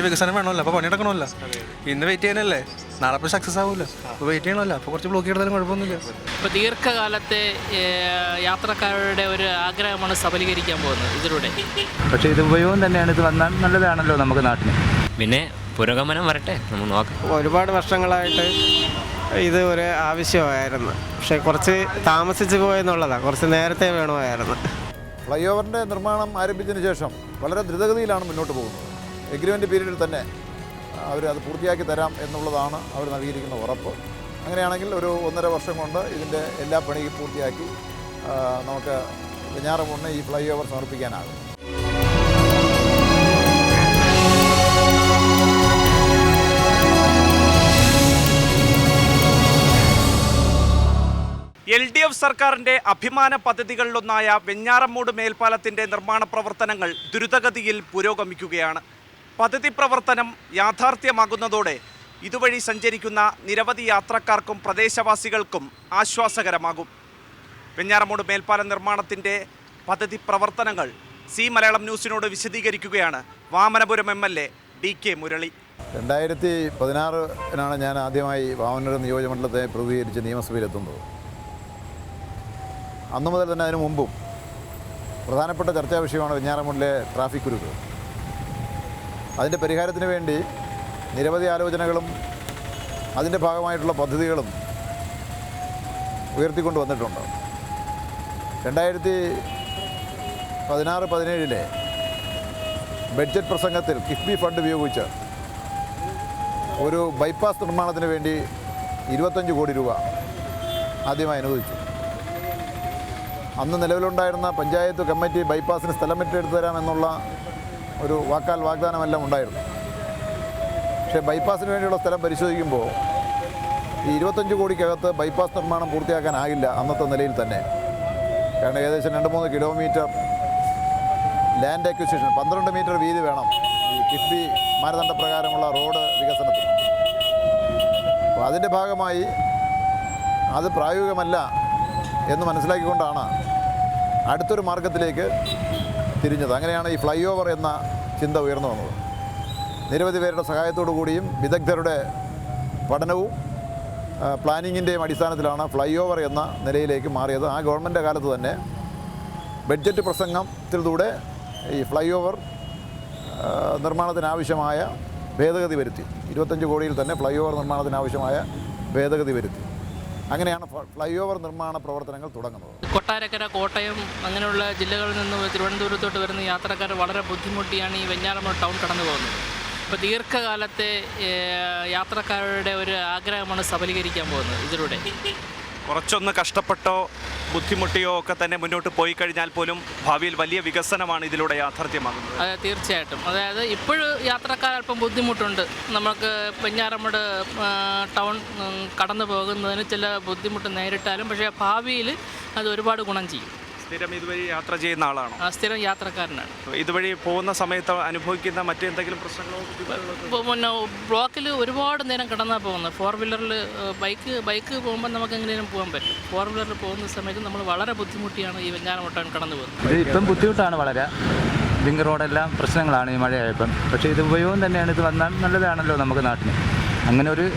വലിയ വികസനം വേണമല്ലോ അപ്പോൾ പണിയെടുക്കണമല്ലോ ഇന്ന് വെയിറ്റ് ചെയ്യാനല്ലേ? നാളെ അപ്പോൾ സക്സസ് ആവുമല്ലോ അപ്പോൾ വെയിറ്റ് ചെയ്യണമല്ലോ. അപ്പോൾ കുറച്ച് ബ്ലോക്ക് ചെയ്താലും കുഴപ്പമൊന്നുമില്ല. ഇപ്പോൾ ദീർഘകാലത്തെ യാത്രക്കാരുടെ ഒരു ആഗ്രഹമാണ് സഫലീകരിക്കാൻ പോകുന്നത്. ഇതിലൂടെ. പക്ഷേ ഇത് ഉപയോഗം തന്നെയാണ്. ഇത് വന്നാൽ നല്ലതാണല്ലോ നമുക്ക് നാട്ടിന്. പിന്നെ പുരോഗമനം വരട്ടെ. നമ്മൾ നോക്കാം. ഒരുപാട് വർഷങ്ങളായിട്ട് ഇത് ഒരു ആവശ്യമായിരുന്നു. പക്ഷെ കുറച്ച് താമസിച്ചു പോയെന്നുള്ളതാണ് കുറച്ച് നേരത്തെ വേണമായിരുന്നു. ഫ്ലൈ ഓവറിന്റെ നിർമ്മാണം ആരംഭിച്ചതിന് ശേഷം വളരെ ദ്രുതഗതിയിലാണ് മുന്നോട്ട് പോകുന്നത്. എഗ്രിമെന്റ് പീരീഡിൽ തന്നെ അവർ അത് പൂർത്തിയാക്കി തരാം എന്നുള്ളതാണ് അവർ നൽകിയിരിക്കുന്ന ഉറപ്പ്. അങ്ങനെയാണെങ്കിൽ ഒരു ഒന്നര വർഷം കൊണ്ട് ഇതിന്റെ എല്ലാ പണിയും പൂർത്തിയാക്കി നമുക്ക് വെഞ്ഞാറമൂടിന് ഈ ഫ്ലൈ ഓവർ സമർപ്പിക്കാനാകും. എൽ ഡി എഫ് സർക്കാരിന്റെ അഭിമാന പദ്ധതികളിലൊന്നായ വെഞ്ഞാറമ്മൂട് മേൽപ്പാലത്തിന്റെ നിർമ്മാണ പ്രവർത്തനങ്ങൾ ദ്രുതഗതിയിൽ പുരോഗമിക്കുകയാണ്. പദ്ധതി പ്രവർത്തനം യാഥാർത്ഥ്യമാകുന്നതോടെ ഇതുവഴി സഞ്ചരിക്കുന്ന നിരവധി യാത്രക്കാർക്കും പ്രദേശവാസികൾക്കും ആശ്വാസകരമാകും. വെഞ്ഞാറമൂട് മേൽപ്പാലം നിർമ്മാണത്തിന്റെ പദ്ധതി പ്രവർത്തനങ്ങൾ സി മലയാളം ന്യൂസിനോട് വിശദീകരിക്കുകയാണ് Vamanapuram M L A D K Murali. രണ്ടായിരത്തി പതിനാറിനാണ് ഞാൻ ആദ്യമായി വാമനൂർ നിയോജകമണ്ഡലത്തെ പ്രതികരിച്ച് നിയമസഭയിലെത്തുന്നത്. അന്നു മുതൽ തന്നെ അതിനു മുമ്പും പ്രധാനപ്പെട്ട ചർച്ചാ വിഷയമാണ് വെഞ്ഞാറമൂടിലെ ട്രാഫിക് കുരുക്ക് അതിന്റെ പരിഹാരത്തിന് വേണ്ടി നിരവധി ആലോചനകളും അതിന്റെ ഭാഗമായിട്ടുള്ള പദ്ധതികളും ഉയർത്തിക്കൊണ്ട് വന്നിട്ടുണ്ട്. രണ്ടായിരത്തി പതിനാറ് പതിനേഴിലെ ബഡ്ജറ്റ് പ്രസംഗത്തിൽ കിഫ്ബി ഫണ്ട് ഉപയോഗിച്ച് ഒരു ബൈപ്പാസ് നിർമ്മാണത്തിന് വേണ്ടി ഇരുപത്തഞ്ച് കോടി രൂപ ആദ്യമായി അനുവദിച്ചു. അന്ന് നിലവിലുണ്ടായിരുന്ന പഞ്ചായത്ത് കമ്മിറ്റി ബൈപ്പാസിന് സ്ഥലം ഏറ്റെടുത്ത് തരാമെന്നുള്ള ഒരു വാക്കാൽ വാഗ്ദാനമെല്ലാം ഉണ്ടായിരുന്നു. പക്ഷേ ബൈപ്പാസിന് വേണ്ടിയുള്ള സ്ഥലം പരിശോധിക്കുമ്പോൾ ഈ ഇരുപത്തഞ്ച് കോടിക്കകത്ത് ബൈപ്പാസ് നിർമ്മാണം പൂർത്തിയാക്കാനാകില്ല അന്നത്തെ നിലയിൽ തന്നെ. കാരണം ഏകദേശം രണ്ട് മൂന്ന് കിലോമീറ്റർ ലാൻഡ് അക്വിസിഷൻ പന്ത്രണ്ട് മീറ്റർ വീതി വേണം ഈ കിഫ്ബി മാനദണ്ഡ പ്രകാരമുള്ള റോഡ് വികസനത്തിന്. അപ്പോൾ അതിന്റെ ഭാഗമായി അത് പ്രായോഗികമല്ല എന്ന് മനസ്സിലാക്കിക്കൊണ്ടാണ് അടുത്തൊരു മാർഗത്തിലേക്ക് തിരിഞ്ഞത്. അങ്ങനെയാണ് ഈ ഫ്ലൈ ഓവർ എന്ന ചിന്ത ഉയർന്നു വന്നത്. നിരവധി പേരുടെ സഹായത്തോടു കൂടിയും വിദഗ്ധരുടെ പഠനവും പ്ലാനിങ്ങിന്റെയും അടിസ്ഥാനത്തിലാണ് ഫ്ലൈ ഓവർ എന്ന നിലയിലേക്ക് മാറിയത്. ആ ഗവൺമെന്റ് കാലത്ത് തന്നെ ബഡ്ജറ്റ് പ്രസംഗത്തിലൂടെ ഈ ഫ്ലൈ ഓവർ നിർമ്മാണത്തിനാവശ്യമായ ഭേദഗതി വരുത്തി. ഇരുപത്തഞ്ച് കോടിയിൽ തന്നെ ഫ്ലൈ ഓവർ നിർമ്മാണത്തിനാവശ്യമായ ഭേദഗതി വരുത്തി. അങ്ങനെയാണ് ഫ്ലൈ ഓവർ നിർമ്മാണ പ്രവർത്തനങ്ങൾ തുടങ്ങുന്നത്. കൊട്ടാരക്കര കോട്ടയം അങ്ങനെയുള്ള ജില്ലകളിൽ നിന്ന് തിരുവനന്തപുരത്തോട്ട് വരുന്ന യാത്രക്കാർ വളരെ ബുദ്ധിമുട്ടിയാണ് ഈ വെഞ്ഞാറമ്മ ടൗൺ കടന്നു പോകുന്നത്. ഇപ്പോൾ ദീർഘകാലത്തെ യാത്രക്കാരുടെ ഒരു ആഗ്രഹമാണ് സബലീകരിക്കാൻ പോകുന്നത് ഇതിലൂടെ. കുറച്ചൊന്ന് കഷ്ടപ്പെട്ടോ ബുദ്ധിമുട്ടിയോ ഒക്കെ തന്നെ മുന്നോട്ട് പോയി കഴിഞ്ഞാൽ പോലും ഭാവിയിൽ വലിയ വികസനമാണ് ഇതിലൂടെ യാഥാർത്ഥ്യമാകുന്നത്. അതെ തീർച്ചയായിട്ടും. അതായത് ഇപ്പോഴും യാത്രക്കാർ അല്പം ബുദ്ധിമുട്ടുണ്ട്. നമുക്ക് പെഞ്ഞാറമ്മട് ടൗൺ കടന്നു പോകുന്നതിന് ചില ബുദ്ധിമുട്ട് നേരിട്ടാലും പക്ഷേ ഭാവിയിൽ അത് ഒരുപാട് ഗുണം ചെയ്യും. സ്ഥിരം ഇതുവഴി യാത്ര ചെയ്യുന്ന ആളാണോ? ആ സ്ഥിരം യാത്രക്കാരനാണ്. ഇതുവഴി പോകുന്ന സമയത്ത് അനുഭവിക്കുന്ന മറ്റെന്തെങ്കിലും പ്രശ്നങ്ങളോ ബുദ്ധിമുട്ടുകളോ ഇപ്പോൾ പിന്നെ ബ്ലോക്കിൽ ഒരുപാട് നേരം കിടന്നാൽ പോകുന്നത്. ഫോർ വീലറിൽ ബൈക്ക് ബൈക്ക് പോകുമ്പോൾ നമുക്ക് എങ്ങനെയും പോകാൻ പറ്റും. ഫോർ വീലറിൽ പോകുന്ന സമയത്ത് നമ്മൾ വളരെ ബുദ്ധിമുട്ടിയാണ് ഈ വെഞ്ഞാറമുട്ടൻ കടന്നു പോകുന്നത്. ഇത് ഇപ്പം ബുദ്ധിമുട്ടാണ് വളരെ. ലിങ്ക് റോഡെല്ലാം പ്രശ്നങ്ങളാണ് ഈ മഴയായപ്പം. പക്ഷേ ഇത് ഉപയോഗം തന്നെയാണ്. ഇത് വന്നാൽ നല്ലതാണല്ലോ നമുക്ക് നാട്ടിന്. അങ്ങനെ ഒരു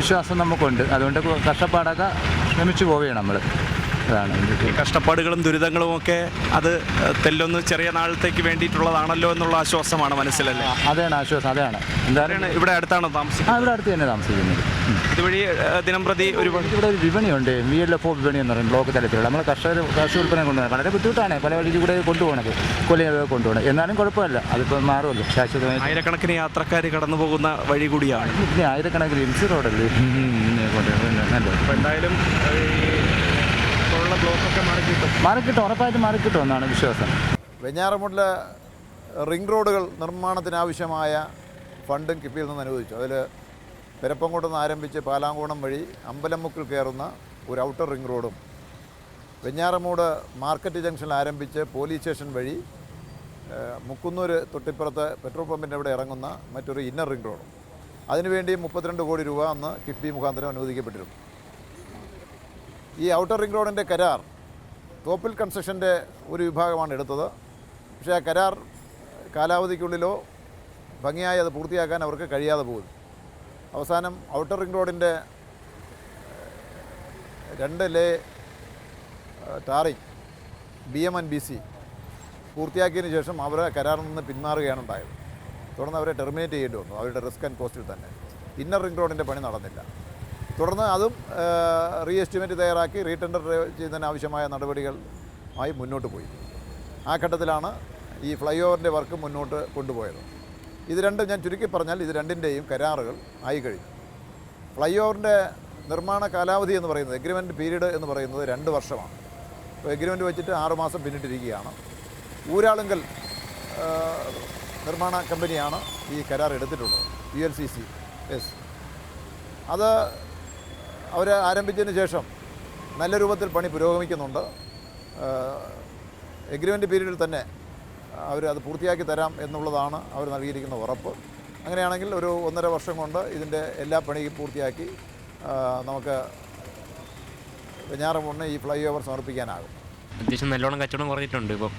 വിശ്വാസം നമുക്കുണ്ട്. അതുകൊണ്ട് കഷ്ടപ്പാടൊക്കെ ശ്രമിച്ചു പോവുകയാണ് നമ്മൾ അതാണ് ഈ കഷ്ടപ്പാടുകളും ദുരിതങ്ങളും ഒക്കെ അത് തെല്ലൊന്ന് ചെറിയ നാളത്തേക്ക് വേണ്ടിയിട്ടുള്ളതാണല്ലോ എന്നുള്ള ആശ്വാസമാണ് മനസ്സിലല്ലേ അതാണ് ആശ്വാസം അതാണ് എന്തായാലും ഇവിടെയാണ്- ഇവിടെ അടുത്താണോ ആ താമസിക്കുന്നത് ഇവിടെ അടുത്ത് തന്നെ താമസിക്കുന്നത് ഇതുവഴി ദിനംപ്രതി ദിനം പ്രതി ഒരുപാട് ഇവിടെ ഒരു വിപണിയുണ്ട് വി എൽ എഫ് ഒ വിപണി എന്ന് പറയും ബ്ലോക്ക് തലത്തിലുള്ള നമ്മൾ കർഷകർ കാർഷിക ഉൽപ്പന്നം കൊണ്ടുപോകണം വളരെ ബുദ്ധിമുട്ടാണ് പല വഴിക്ക് കൂടെ കൊണ്ടുപോകണത് കൊല്ലം കൊണ്ടുപോകണം എന്നാലും കുഴപ്പമില്ല അതിപ്പോൾ മാറുമല്ലോ ശാശ്വതമായി ആയിരക്കണക്കിന് യാത്രക്കാർ കടന്നു പോകുന്ന വഴി കൂടിയാണ് ആയിരക്കണക്കിന് ഇൻസി റോഡല്ലേ എന്തായാലും ഉള്ള ബ്ലോക്കൊക്കെ മാറി കിട്ടും മാറിക്കിട്ടും ഉറപ്പായിട്ടും മാറിക്കിട്ടും എന്നാണ് വിശ്വാസം. വെഞ്ഞാറമൂട്ടിലെ റിംഗ് റോഡുകൾ നിർമ്മാണത്തിനാവശ്യമായ ഫണ്ടും കിഫിയിൽ നിന്ന് അനുവദിച്ചു. അതിൽ പെരപ്പംകോട്ട് നിന്ന് ആരംഭിച്ച് പാലാങ്കോണം വഴി അമ്പലമുക്കിൽ കയറുന്ന ഒരു ഔട്ടർ റിംഗ് റോഡും വെഞ്ഞാറമൂട് മാർക്കറ്റ് ജംഗ്ഷനിൽ ആരംഭിച്ച് പോലീസ് സ്റ്റേഷൻ വഴി മുക്കുന്നൂർ തൊട്ടിപ്പുറത്ത് പെട്രോൾ പമ്പിന്റെ അവിടെ ഇറങ്ങുന്ന മറ്റൊരു ഇന്നർ റിംഗ് റോഡും. അതിനുവേണ്ടി മുപ്പത്തിരണ്ട് കോടി രൂപ അന്ന് കിഫ്ബി മുഖാന്തരം അനുവദിക്കപ്പെട്ടിരുന്നു. ഈ ഔട്ടർ റിംഗ് റോഡിന്റെ കരാർ തോപ്പിൽ കൺസ്ട്രക്ഷന്റെ ഒരു വിഭാഗമാണ് എടുത്തത്. പക്ഷേ ആ കരാർ കാലാവധിക്കുള്ളിലോ ഭംഗിയായി അത് പൂർത്തിയാക്കാൻ അവർക്ക് കഴിയാതെ പോകുന്നു. അവസാനം ഔട്ടർ റിംഗ് റോഡിന്റെ രണ്ട് lay tarring B M and B C പൂർത്തിയാക്കിയതിന് ശേഷം അവർ കരാറിൽ നിന്ന് പിന്മാറുകയാണ് ഉണ്ടായത്. തുടർന്ന് അവരെ ടെർമിനേറ്റ് ചെയ്യേണ്ടി വന്നു. അവരുടെ റിസ്ക് ആൻഡ് കോസ്റ്റിൽ തന്നെ. ഇന്നർ റിംഗ് റോഡിന്റെ പണി നടന്നില്ല. തുടർന്ന് അതും റീ എസ്റ്റിമേറ്റ് തയ്യാറാക്കി റീടെൻഡർ ചെയ്യുന്നതിന് ആവശ്യമായ നടപടികൾ ആയി മുന്നോട്ട് പോയി. ആ ഘട്ടത്തിലാണ് ഈ ഫ്ലൈ ഓവറിന്റെ വർക്ക് മുന്നോട്ട് കൊണ്ടുപോയത്. ഇത് രണ്ടും ഞാൻ ചുരുക്കി പറഞ്ഞാൽ ഇത് രണ്ടിന്റെയും കരാറുകൾ ആയി കഴിഞ്ഞു. ഫ്ലൈ ഓവറിന്റെ നിർമ്മാണ കാലാവധി എന്ന് പറയുന്നത് എഗ്രിമെന്റ് പീരീഡ് എന്ന് പറയുന്നത് രണ്ട് വർഷമാണ്. അപ്പോൾ എഗ്രിമെന്റ് വെച്ചിട്ട് ആറുമാസം പിന്നിട്ടിരിക്കുകയാണ്. ഊരാളുങ്കൽ നിർമ്മാണ കമ്പനിയാണ് ഈ കരാർ എടുത്തിട്ടുള്ളത് U L C C S അത് അവർ ആരംഭിച്ചതിന് ശേഷം നല്ല രൂപത്തിൽ പണി പുരോഗമിക്കുന്നുണ്ട്. എഗ്രിമെന്റ് പീരീഡിൽ തന്നെ അവർ അത് പൂർത്തിയാക്കി തരാം എന്നുള്ളതാണ് അവർ നൽകിയിരിക്കുന്ന ഉറപ്പ്. അങ്ങനെയാണെങ്കിൽ ഒരു ഒന്നര വർഷം കൊണ്ട് ഇതിന്റെ എല്ലാ പണിയും പൂർത്തിയാക്കി നമുക്ക് വെഞ്ഞാറമൂടിന് ഈ ഫ്ലൈ ഓവർ സമർപ്പിക്കാനാകും. അത്യാവശ്യം നല്ലോണം കച്ചവടം കുറഞ്ഞിട്ടുണ്ട് ഇപ്പം.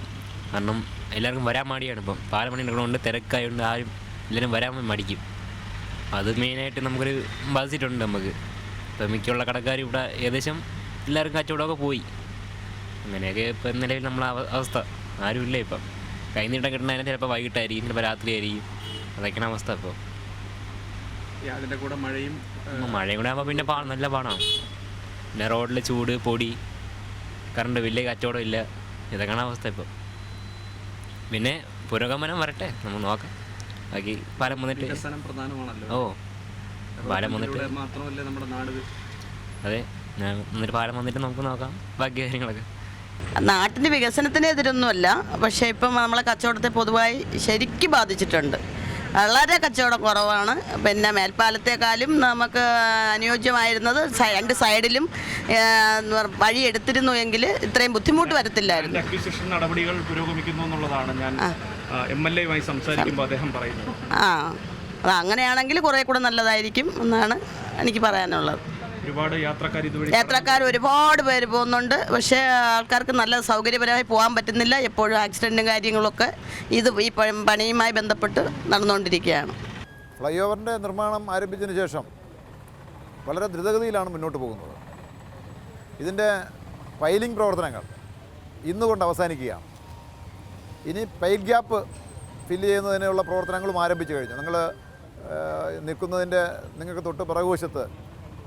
കാരണം എല്ലാവർക്കും വരാൻ മടിയാണ് ഇപ്പം. പാലമണി നടക്കണോണ്ട് തിരക്കായതുകൊണ്ട് ആരും എല്ലാവരും വരാൻ മടിക്കും. അത് മെയിനായിട്ട് നമുക്കൊരു ബാധിച്ചിട്ടുണ്ട് നമുക്ക്. ഇപ്പം മിക്കുള്ള കടക്കാർ ഇവിടെ ഏകദേശം എല്ലാവരും കച്ചവടമൊക്കെ പോയി. അങ്ങനെയൊക്കെ ഇപ്പം നിലവിൽ നമ്മളെ അവ- അവസ്ഥ. ആരുമില്ല ഇപ്പം. കൈനീട്ടം കിട്ടുന്നതിന് ചിലപ്പോൾ വൈകിട്ടായിരിക്കും ചിലപ്പോൾ രാത്രിയായിരിക്കും. അതൊക്കെയാണ് അവസ്ഥ ഇപ്പോൾ അതിന്റെ കൂടെ മഴയും മഴയും കൂടെ ആകുമ്പോൾ പിന്നെ പാ നല്ല പാടാണ്. പിന്നെ റോഡിൽ ചൂട് പൊടി കറണ്ട് വലിയ കച്ചവടം ഇല്ല. ഇതൊക്കെയാണ് അവസ്ഥ ഇപ്പോൾ പിന്നെ പുരോഗമനം വരട്ടെ. നമ്മൾ നോക്കാം. ബാക്കി പല വന്നിട്ട് ഓ. പാലം വന്നിട്ട് മാത്രമല്ല നമ്മുടെ നാട്. അതെ ഞാൻ എന്നിട്ട് പാലം വന്നിട്ട് നമുക്ക് നോക്കാം. ബാക്കി കാര്യങ്ങളൊക്കെ നാട്ടിന്റെ വികസനത്തിന് എതിരൊന്നുമല്ല പക്ഷേ ഇപ്പം നമ്മളെ കച്ചവടത്തെ പൊതുവായി ശരിക്കും ബാധിച്ചിട്ടുണ്ട്. വളരെ കച്ചവടം കുറവാണ്. പിന്നെ മേൽപ്പാലത്തെക്കാളും നമുക്ക് അനുയോജ്യമായിരുന്നത് രണ്ട് സൈഡിലും വഴി എടുത്തിരുന്നു എങ്കിൽ ഇത്രയും ബുദ്ധിമുട്ട് വരത്തില്ലായിരുന്നു. അക്വിസിഷൻ നടപടികൾ പുരോഗമിക്കുന്നു എന്നുള്ളതാണ് ഞാൻ എം എൽ എയുമായി സംസാരിക്കുമ്പോൾ അദ്ദേഹം പറയുന്നത്. ആ. അത് അങ്ങനെയാണെങ്കിൽ കുറേ കൂടെ നല്ലതായിരിക്കും എന്നാണ് എനിക്ക് പറയാനുള്ളത്. ഒരുപാട് യാത്രക്കാർ ഇതുവഴി യാത്രക്കാർ ഒരുപാട് പേര് പോകുന്നുണ്ട്. പക്ഷേ ആൾക്കാർക്ക് നല്ല സൗകര്യപരമായി പോകാൻ പറ്റുന്നില്ല. എപ്പോഴും ആക്സിഡന്റും കാര്യങ്ങളൊക്കെ ഇത് ഈ പണിയുമായി ബന്ധപ്പെട്ട് നടന്നുകൊണ്ടിരിക്കുകയാണ്. ഫ്ലൈ ഓവറിന്റെ നിർമ്മാണം ആരംഭിച്ചതിന് ശേഷം വളരെ ദ്രുതഗതിയിലാണ് മുന്നോട്ട് പോകുന്നത്. ഇതിന്റെ പൈലിംഗ് പ്രവർത്തനങ്ങൾ ഇന്നുകൊണ്ട് അവസാനിക്കുകയാണ്. ഇനി പൈൽ ഗ്യാപ്പ് ഫില്ല് ചെയ്യുന്നതിനുള്ള പ്രവർത്തനങ്ങളും ആരംഭിച്ചു കഴിഞ്ഞു. നിങ്ങൾ നിൽക്കുന്നതിന്റെ നിങ്ങൾക്ക് തൊട്ട് പിറകുവശത്ത്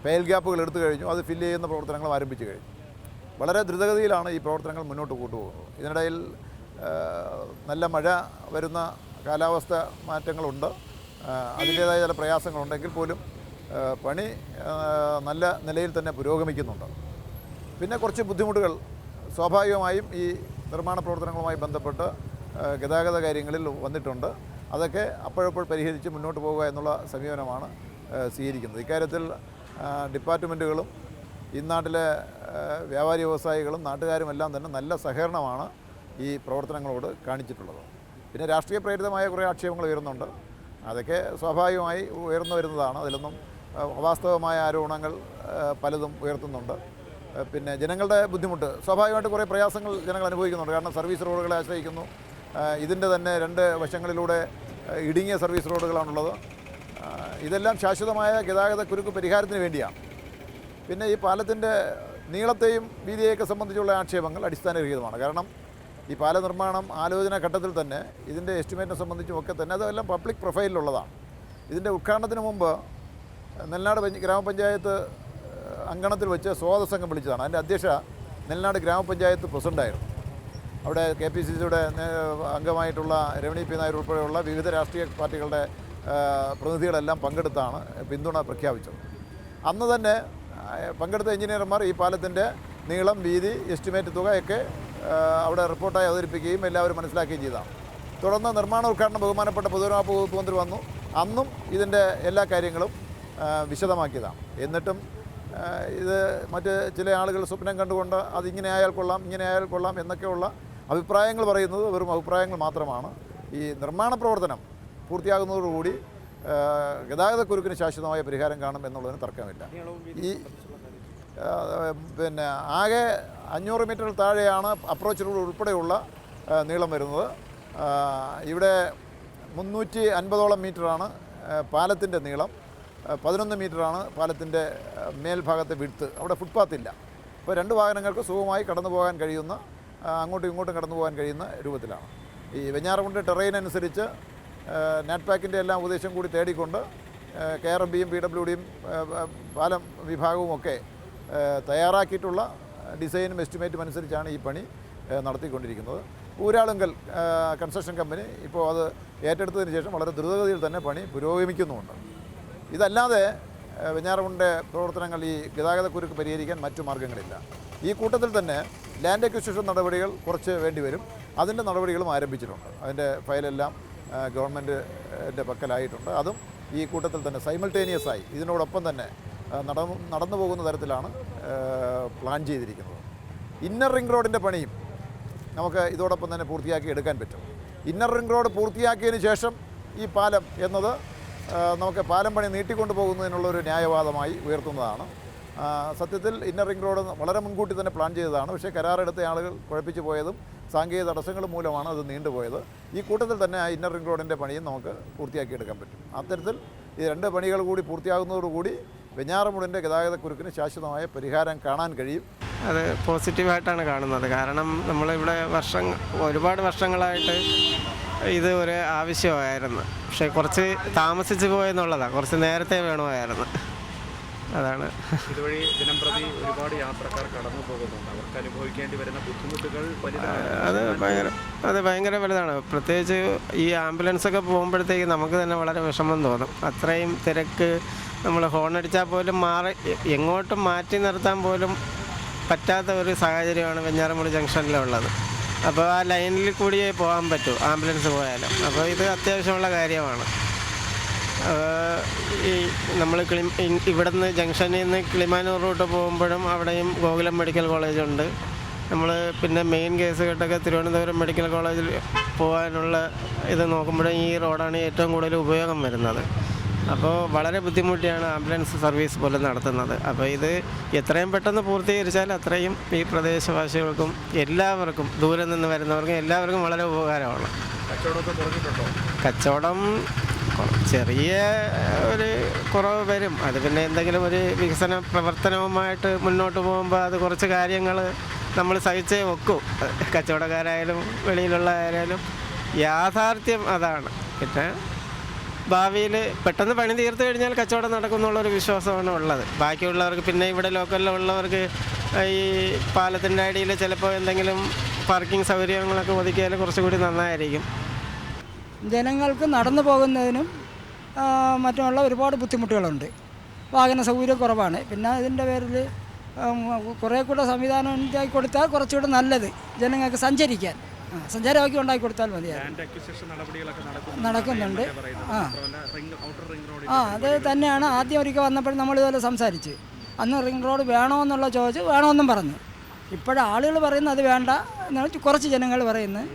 പെയിൽ ഗ്യാപ്പുകൾ എടുത്തു കഴിഞ്ഞു. അത് ഫില്ല് ചെയ്യുന്ന പ്രവർത്തനങ്ങൾ ആരംഭിച്ചു കഴിഞ്ഞു. വളരെ ദ്രുതഗതിയിലാണ് ഈ പ്രവർത്തനങ്ങൾ മുന്നോട്ട് കൊണ്ടുപോകുന്നത്. ഇതിനിടയിൽ നല്ല മഴ വരുന്ന കാലാവസ്ഥ മാറ്റങ്ങളുണ്ട്. അതിന്റേതായ ചില പ്രയാസങ്ങളുണ്ടെങ്കിൽ പോലും പണി നല്ല നിലയിൽ തന്നെ പുരോഗമിക്കുന്നുണ്ട്. പിന്നെ കുറച്ച് ബുദ്ധിമുട്ടുകൾ സ്വാഭാവികമായും ഈ നിർമ്മാണ പ്രവർത്തനങ്ങളുമായി ബന്ധപ്പെട്ട് ഗതാഗത കാര്യങ്ങളിൽ വന്നിട്ടുണ്ട്. അതൊക്കെ അപ്പോഴപ്പോൾ പരിഹരിച്ച് മുന്നോട്ട് പോകുക എന്നുള്ള സമീപനമാണ് സ്വീകരിക്കുന്നത്. ഇക്കാര്യത്തിൽ ഡിപ്പാർട്ട്മെന്റുകളും ഈ നാട്ടിലെ വ്യാപാരി വ്യവസായികളും നാട്ടുകാരുമെല്ലാം തന്നെ നല്ല സഹകരണമാണ് ഈ പ്രവർത്തനങ്ങളോട് കാണിച്ചിട്ടുള്ളത്. പിന്നെ രാഷ്ട്രീയ പ്രേരിതമായ കുറേ ആക്ഷേപങ്ങൾ ഉയരുന്നുണ്ട്. അതൊക്കെ സ്വാഭാവികമായി ഉയർന്നു വരുന്നതാണ്. അതിലൊന്നും അവാസ്തവമായ ആരോപണങ്ങൾ പലതും ഉയർത്തുന്നുണ്ട്. പിന്നെ ജനങ്ങളുടെ ബുദ്ധിമുട്ട്. സ്വാഭാവികമായിട്ട് കുറേ പ്രയാസങ്ങൾ ജനങ്ങൾ അനുഭവിക്കുന്നുണ്ട്. കാരണം സർവീസ് റോഡുകളെ ആശ്രയിക്കുന്നു. ഇതിന്റെ തന്നെ രണ്ട് വശങ്ങളിലൂടെ ഇടുങ്ങിയ സർവീസ് റോഡുകളാണുള്ളത്. ഇതെല്ലാം ശാശ്വതമായ ഗതാഗത കുരുക്ക് പരിഹാരത്തിന് വേണ്ടിയാണ്. പിന്നെ ഈ പാലത്തിന്റെ നീളത്തെയും വീതിയെയൊക്കെ സംബന്ധിച്ചുള്ള ആക്ഷേപങ്ങൾ അടിസ്ഥാനരഹിതമാണ്. കാരണം ഈ പാല നിർമ്മാണം ആലോചന ഘട്ടത്തിൽ തന്നെ ഇതിന്റെ എസ്റ്റിമേറ്റിനെ സംബന്ധിച്ചും ഒക്കെ തന്നെ അതെല്ലാം പബ്ലിക് പ്രൊഫൈലിലുള്ളതാണ്. ഇതിന്റെ ഉദ്ഘാടനത്തിന് മുമ്പ് നെല്ലാട് പഞ്ച ഗ്രാമപഞ്ചായത്ത് അങ്കണത്തിൽ വെച്ച് സ്വാഗത സംഘം വിളിച്ചതാണ്. അതിന്റെ അധ്യക്ഷ നെല്ലാട് ഗ്രാമപഞ്ചായത്ത് പ്രസിഡന്റായിരുന്നു അവിടെ കെ പി സി സിയുടെ അംഗമായിട്ടുള്ള രമണി പി നായർ ഉൾപ്പെടെയുള്ള വിവിധ രാഷ്ട്രീയ പാർട്ടികളുടെ പ്രതിനിധികളെല്ലാം പങ്കെടുത്താണ് പിന്തുണ പ്രഖ്യാപിച്ചത്. അന്ന് തന്നെ പങ്കെടുത്ത എഞ്ചിനീയർമാർ ഈ പാലത്തിന്റെ നീളം വീതി എസ്റ്റിമേറ്റ് തുകയൊക്കെ അവിടെ റിപ്പോർട്ടായി അവതരിപ്പിക്കുകയും എല്ലാവരും മനസ്സിലാക്കുകയും ചെയ്തതാണ് തുടർന്ന് നിർമ്മാണ ഉദ്ഘാടനം ബഹുമാനപ്പെട്ട പൊതുമരാമത്ത് വകുപ്പ് മന്ത്രി വന്നു. അന്നും ഇതിന്റെ എല്ലാ കാര്യങ്ങളും വിശദമാക്കിയതാണ്. എന്നിട്ടും ഇത് മറ്റ് ചില ആളുകൾ സ്വപ്നം കണ്ടുകൊണ്ട് അതിങ്ങനെ ആയാൽ കൊള്ളാം ഇങ്ങനെ ആയാൽ കൊള്ളാം എന്നൊക്കെയുള്ള അഭിപ്രായങ്ങൾ പറയുന്നത് വെറും അഭിപ്രായങ്ങൾ മാത്രമാണ്. ഈ നിർമ്മാണ പ്രവർത്തനം പൂർത്തിയാകുന്നതോടുകൂടി ഗതാഗതക്കുരുക്കിന് ശാശ്വതമായ പരിഹാരം കാണും എന്നുള്ളതിന് തർക്കമില്ല. ഈ പിന്നെ ആകെ അഞ്ഞൂറ് മീറ്റർ താഴെയാണ് അപ്രോച്ച് റോഡ് ഉൾപ്പെടെയുള്ള നീളം വരുന്നത്. ഇവിടെ മുന്നൂറ്റി അൻപതോളം മീറ്ററാണ് പാലത്തിന്റെ നീളം. പതിനൊന്ന് മീറ്ററാണ് പാലത്തിന്റെ മേൽഭാഗത്തെ വിടുത്ത് അവിടെ ഫുട്പാത്ത് ഇല്ല അപ്പോൾ രണ്ട് വാഹനങ്ങൾക്ക് സുഖമായി കടന്നു പോകാൻ കഴിയുന്ന അങ്ങോട്ടും ഇങ്ങോട്ടും കടന്നു പോകാൻ കഴിയുന്ന രൂപത്തിലാണ്. ഈ വെഞ്ഞാറമുണ്ട് ടെറൈൻ അനുസരിച്ച് നാറ്റ്പാക്കിന്റെ എല്ലാം ഉപദേശം കൂടി തേടിക്കൊണ്ട് കെ ആർ എം ബിയും പി ഡബ്ല്യു ഡിയും പാലം വിഭാഗവും ഒക്കെ തയ്യാറാക്കിയിട്ടുള്ള ഡിസൈനും എസ്റ്റിമേറ്റും അനുസരിച്ചാണ് ഈ പണി നടത്തിക്കൊണ്ടിരിക്കുന്നത്. ഊരാളുങ്കൽ കൺസ്ട്രക്ഷൻ കമ്പനി ഇപ്പോൾ അത് ഏറ്റെടുത്തതിന് ശേഷം വളരെ ദ്രുതഗതിയിൽ തന്നെ പണി പുരോഗമിക്കുന്നുമുണ്ട് ഇതല്ലാതെ വെഞ്ഞാറമുണ്ടെ പ്രവർത്തനങ്ങൾ ഈ ഗതാഗതക്കുരുക്ക് പരിഹരിക്കാൻ മറ്റു മാർഗങ്ങളില്ല ഈ കൂട്ടത്തിൽ തന്നെ ലാൻഡ് അക്വിസിഷൻ നടപടികൾ കുറച്ച് വേണ്ടി വരും. അതിന്റെ നടപടികളും ആരംഭിച്ചിട്ടുണ്ട്. അതിന്റെ ഫയലെല്ലാം ഗവൺമെന്റിന്റെ പക്കലായിട്ടുണ്ട്. അതും ഈ കൂട്ടത്തിൽ തന്നെ സൈമൾട്ടേനിയസ് ആയി. ഇതിനോടൊപ്പം തന്നെ നടന്നു നടന്നു പോകുന്ന തരത്തിലാണ് പ്ലാൻ ചെയ്തിരിക്കുന്നത്. ഇന്നർ റിംഗ് റോഡിന്റെ പണിയും നമുക്ക് ഇതോടൊപ്പം തന്നെ പൂർത്തിയാക്കി എടുക്കാൻ പറ്റും. ഇന്നർ റിംഗ് റോഡ് പൂർത്തിയാക്കിയതിന് ശേഷം ഈ പാലം എന്നത് നമുക്ക് പാലം പണി നീട്ടിക്കൊണ്ടു പോകുന്നതിനുള്ളൊരു ന്യായവാദമായി ഉയർത്തുന്നതാണ്. സത്യത്തിൽ ഇന്നർ റിംഗ് റോഡ് വളരെ മുൻകൂട്ടി തന്നെ പ്ലാൻ ചെയ്തതാണ്. പക്ഷേ കരാറെടുത്ത ആളുകൾ കുഴപ്പിച്ചു പോയതും സാങ്കേതിക തടസ്സങ്ങൾ മൂലമാണ് അത് നീണ്ടുപോയത്. ഈ കൂട്ടത്തിൽ തന്നെ ആ ഇന്നർ റിംഗ് റോഡിന്റെ പണിയും നമുക്ക് പൂർത്തിയാക്കിയെടുക്കാൻ പറ്റും. അത്തരത്തിൽ ഈ രണ്ട് പണികൾ കൂടി പൂർത്തിയാകുന്നതോടുകൂടി വെഞ്ഞാറമൂടിന്റെ ഗതാഗതക്കുരുക്കിന് ശാശ്വതമായ പരിഹാരം കാണാൻ കഴിയും. അത് പോസിറ്റീവായിട്ടാണ് കാണുന്നത്. കാരണം നമ്മളിവിടെ വർഷം ഒരുപാട് വർഷങ്ങളായിട്ട് ഇത് ഒരു ആവശ്യമായിരുന്നു. പക്ഷേ കുറച്ച് താമസിച്ചു പോയെന്നുള്ളതാണ് കുറച്ച് നേരത്തെ വേണമായിരുന്നു. അതാണ്. ഇതുവഴി ദിനംപ്രതി ഒരുപാട് യാത്രക്കാർ കടന്നു പോകുന്നുണ്ട് അവർക്ക് അനുഭവിക്കേണ്ടി വരുന്ന ബുദ്ധിമുട്ടുകൾ അത് ഭയങ്കര അത് ഭയങ്കര വലുതാണ്. പ്രത്യേകിച്ച് ഈ ആംബുലൻസ് ഒക്കെ പോകുമ്പോഴത്തേക്ക് നമുക്ക് തന്നെ വളരെ വിഷമം തോന്നും. അത്രയും തിരക്ക് നമ്മൾ ഹോൺ അടിച്ചാൽ പോലും മാറി എങ്ങോട്ടും മാറ്റി നിർത്താൻ പോലും പറ്റാത്ത ഒരു സാഹചര്യമാണ് വെഞ്ഞാറമൂടി ജംഗ്ഷനിലുള്ളത്. അപ്പോൾ ആ ലൈനിൽ കൂടിയേ പോകാൻ പറ്റൂ ആംബുലൻസ് പോയാലും. അപ്പോൾ ഇത് അത്യാവശ്യമുള്ള കാര്യമാണ്. ഈ നമ്മൾ കിളി ഇവിടെ നിന്ന് ജംഗ്ഷനിൽ നിന്ന് കിളിമാനൂർ റൂട്ട് പോകുമ്പോഴും അവിടെയും ഗോകുലം മെഡിക്കൽ കോളേജുണ്ട് നമ്മൾ പിന്നെ മെയിൻ കേസ് കെട്ടൊക്കെ തിരുവനന്തപുരം മെഡിക്കൽ കോളേജിൽ പോകാനുള്ള ഇത് നോക്കുമ്പോഴും ഈ റോഡാണ് ഏറ്റവും കൂടുതൽ ഉപയോഗം വരുന്നത്. അപ്പോൾ വളരെ ബുദ്ധിമുട്ടിയാണ് ആംബുലൻസ് സർവീസ് പോലും നടത്തുന്നത്. അപ്പോൾ ഇത് എത്രയും പെട്ടെന്ന് പൂർത്തീകരിച്ചാൽ അത്രയും ഈ പ്രദേശവാസികൾക്കും എല്ലാവർക്കും ദൂരെ നിന്ന് വരുന്നവർക്കും എല്ലാവർക്കും വളരെ ഉപകാരമാണ്. കച്ചവടം ചെറിയ ഒരു കുറവ് വരും. അത് പിന്നെ എന്തെങ്കിലും ഒരു വികസന പ്രവർത്തനവുമായിട്ട് മുന്നോട്ട് പോകുമ്പോൾ അത് കുറച്ച് കാര്യങ്ങൾ നമ്മൾ സഹിച്ചേ വെക്കും കച്ചവടക്കാരായാലും വെളിയിലുള്ള ആരായാലും യാഥാർത്ഥ്യം അതാണ്. പിന്നെ ഭാവിയിൽ പെട്ടെന്ന് പണി തീർത്തു കഴിഞ്ഞാൽ കച്ചവടം നടക്കുന്നുള്ളൊരു വിശ്വാസമാണ് ഉള്ളത്. ബാക്കിയുള്ളവർക്ക് പിന്നെ ഇവിടെ ലോക്കലിലുള്ളവർക്ക് ഈ പാലത്തിന്റെ അടിയിൽ ചിലപ്പോൾ എന്തെങ്കിലും പാർക്കിംഗ് സൗകര്യങ്ങളൊക്കെ ഒതുക്കിയാൽ കുറച്ചുകൂടി നന്നായിരിക്കും. ജനങ്ങൾക്ക് നടന്നു പോകുന്നതിനും മറ്റുമുള്ള ഒരുപാട് ബുദ്ധിമുട്ടുകളുണ്ട്. വാഹന സൗകര്യം കുറവാണ്. പിന്നെ ഇതിന്റെ പേരിൽ കുറേ കൂടെ സംവിധാനം ഉണ്ടാക്കി കൊടുത്താൽ കുറച്ചുകൂടെ നല്ലത്. ജനങ്ങൾക്ക് സഞ്ചരിക്കാൻ. സഞ്ചാരമാക്കി ഉണ്ടാക്കി കൊടുത്താൽ മതിയായിരുന്നു നടക്കുന്നുണ്ട്. ആ. ആ അത് തന്നെയാണ്. ആദ്യം ഒരിക്കൽ വന്നപ്പോൾ നമ്മൾ ഇതുപോലെ സംസാരിച്ച്. അന്ന് റിംഗ് റോഡ് വേണമെന്നുള്ള ചോദിച്ച് വേണമെന്നും പറഞ്ഞു. ഇപ്പോഴാളുകൾ ആളുകൾ പറയുന്നത് അത് വേണ്ട എന്നാണ് കുറച്ച് ജനങ്ങൾ പറയുന്നത്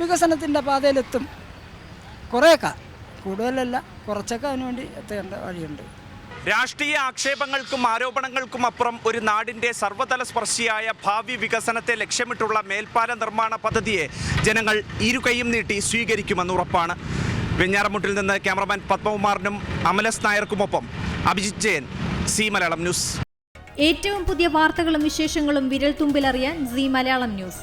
വികസനത്തിന്റെ പാതയിലെത്തും. കുറേയൊക്കെ. കൂടുതലല്ല കുറച്ചൊക്കെ അതിനുവേണ്ടി എത്തേണ്ട വഴിയുണ്ട്. രാഷ്ട്രീയ ആക്ഷേപങ്ങൾക്കും ആരോപണങ്ങൾക്കും അപ്പുറം ഒരു നാടിന്റെ സർവതല സ്പർശിയായ ഭാവി വികസനത്തെ ലക്ഷ്യമിട്ടുള്ള മേൽപ്പാല നിർമ്മാണ പദ്ധതിയെ ജനങ്ങൾ ഇരുകൈയും നീട്ടി സ്വീകരിക്കുമെന്ന് ഉറപ്പാണ്. വെഞ്ഞാറമുട്ടിൽ നിന്ന് ക്യാമറമാൻ പത്മകുമാറിനും അമലസ് നായർക്കുമൊപ്പം അഭിജിത് ജയൻ സി മലയാളം ന്യൂസ്. ഏറ്റവും പുതിയ വാർത്തകളും വിശേഷങ്ങളും വിരൽ തുമ്പിലറിയാൻ സി മലയാളം ന്യൂസ്.